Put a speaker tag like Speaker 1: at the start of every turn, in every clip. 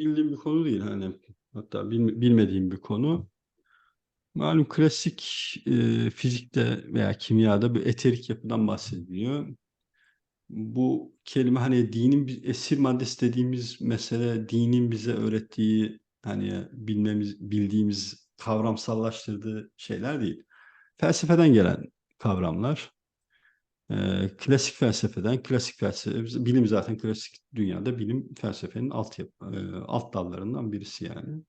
Speaker 1: bildiğim bir konu değil. Hani hatta bilme- bilmediğim bir konu. Malum klasik e, fizikte veya kimyada bir eterik yapıdan bahsediliyor. Bu kelime hani dinin esir maddesi dediğimiz mesele dinin bize öğrettiği hani bilmemiz bildiğimiz kavramsallaştırdığı şeyler değil. Felsefeden gelen kavramlar. Ee, klasik felsefeden, klasik felsefe, bilim zaten klasik dünyada bilim felsefenin alt, yap, e, alt dallarından birisi yani.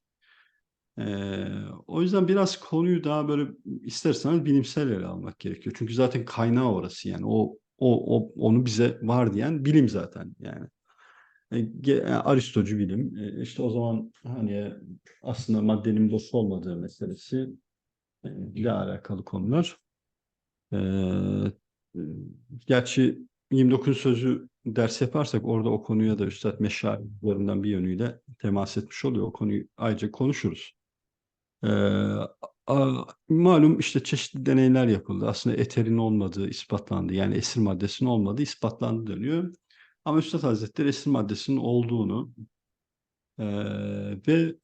Speaker 1: Ee, o yüzden biraz konuyu daha böyle isterseniz bilimsel ele almak gerekiyor. Çünkü zaten kaynağı orası yani. O, o, o onu bize var diyen bilim zaten yani. E, e, Aristocu bilim. E, işte o zaman hani aslında maddenin boş olmadığı meselesi ile alakalı konular. Gerçi 29 sözü ders yaparsak orada o konuya da Üstad meşayihlerinden bir yönüyle temas etmiş oluyor. O konuyu ayrıca konuşuruz. Ee, malum işte çeşitli deneyler yapıldı. Aslında eterin olmadığı ispatlandı. Yani esir maddesinin olmadığı ispatlandı deniyor. Ama Üstad Hazretleri esir maddesinin olduğunu e, ve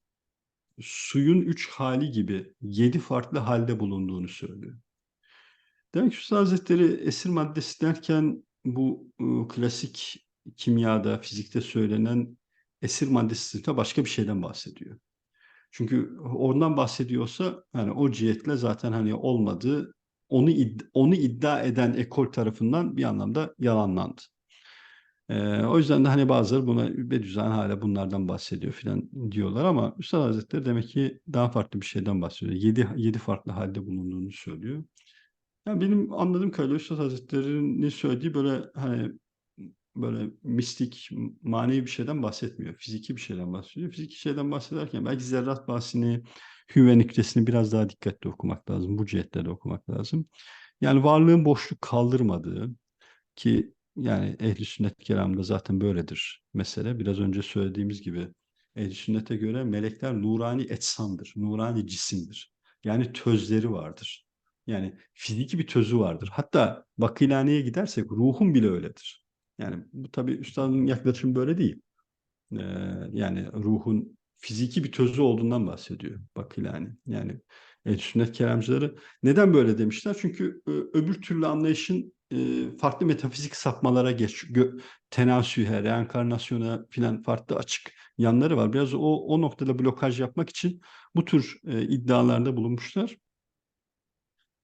Speaker 1: suyun üç hali gibi yedi farklı halde bulunduğunu söylüyor. Demek ki Üstad Hazretleri esir maddesi derken bu e, klasik kimyada, fizikte söylenen esir maddesi de başka bir şeyden bahsediyor. Çünkü ondan bahsediyorsa hani o cihetle zaten hani olmadığı onu id- onu iddia eden ekol tarafından bir anlamda yalanlandı. Ee, o yüzden de hani bazıları buna Bediüzzaman hala bunlardan bahsediyor filan diyorlar ama Üstad Hazretleri demek ki daha farklı bir şeyden bahsediyor. Yedi, yedi farklı halde bulunduğunu söylüyor. Ya benim anladığım kadarıyla Üstad Hazretleri'nin söylediği böyle hani böyle mistik, manevi bir şeyden bahsetmiyor. Fiziki bir şeyden bahsediyor. Fiziki şeyden bahsederken belki zerrat bahsini, hüve nüktesini biraz daha dikkatli okumak lazım. Bu cihetlerde okumak lazım. Yani varlığın boşluk kaldırmadığı ki yani ehli sünnet kelamda zaten böyledir mesele. Biraz önce söylediğimiz gibi ehli sünnete göre melekler nurani etsandır, nurani cisimdir. Yani tözleri vardır. Yani fiziki bir tözü vardır. Hatta vakilhaneye gidersek ruhun bile öyledir. Yani bu tabii üstadın yaklaşımı böyle değil. Ee, yani ruhun fiziki bir tözü olduğundan bahsediyor Bakilani. Yani ehl sünnet kelamcıları neden böyle demişler? Çünkü e, öbür türlü anlayışın e, farklı metafizik sapmalara geç, gö- tenasühe, reenkarnasyona filan farklı açık yanları var. Biraz o, o noktada blokaj yapmak için bu tür e, iddialarda bulunmuşlar.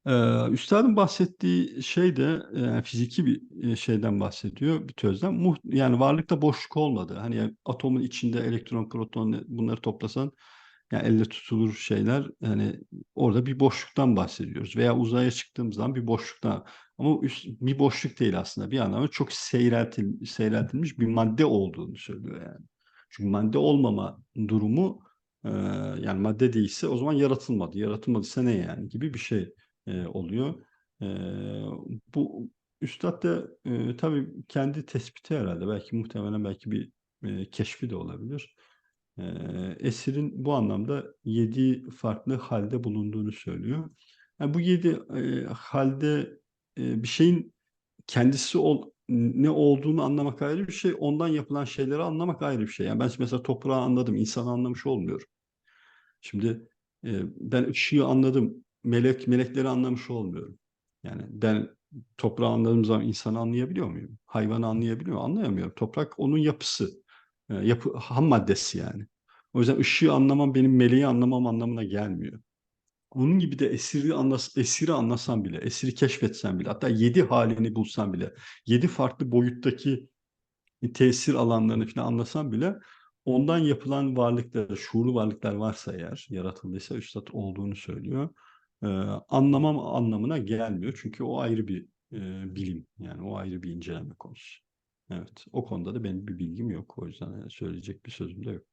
Speaker 1: Ee, üstadın bahsettiği şey de e, fiziki bir e, şeyden bahsediyor, bir tözden. Muht yani varlıkta boşluk olmadı. Hani atomun içinde elektron, proton bunları toplasan yani elle tutulur şeyler. Yani orada bir boşluktan bahsediyoruz. Veya uzaya çıktığımız zaman bir boşluktan. Ama üst, bir boşluk değil aslında. Bir anlamda çok seyreltil, seyreltilmiş bir madde olduğunu söylüyor yani. Çünkü madde olmama durumu e, yani madde değilse o zaman yaratılmadı. Yaratılmadıysa ne yani gibi bir şey e, oluyor. E, bu Üstad da e, tabii kendi tespiti herhalde. Belki muhtemelen belki bir e, keşfi de olabilir. E, esirin bu anlamda yedi farklı halde bulunduğunu söylüyor. Yani bu yedi e, halde e, bir şeyin kendisi ol, ne olduğunu anlamak ayrı bir şey, ondan yapılan şeyleri anlamak ayrı bir şey. Yani ben mesela toprağı anladım, insanı anlamış olmuyorum. Şimdi e, ben ışığı anladım, melek melekleri anlamış olmuyorum. Yani ben toprağı anladığım zaman insanı anlayabiliyor muyum? Hayvanı anlayabiliyor muyum? Anlayamıyorum. Toprak onun yapısı. E, yapı, ham maddesi yani. O yüzden ışığı anlamam benim meleği anlamam anlamına gelmiyor. Onun gibi de esiri, anlas esiri anlasan bile, esiri keşfetsen bile, hatta yedi halini bulsan bile, yedi farklı boyuttaki tesir alanlarını falan anlasan bile ondan yapılan varlıklar, şuurlu varlıklar varsa eğer, yaratıldıysa üstad olduğunu söylüyor. Ee, anlamam anlamına gelmiyor. Çünkü o ayrı bir e, bilim. Yani o ayrı bir inceleme konusu. Evet. O konuda da benim bir bilgim yok. O yüzden söyleyecek bir sözüm de yok.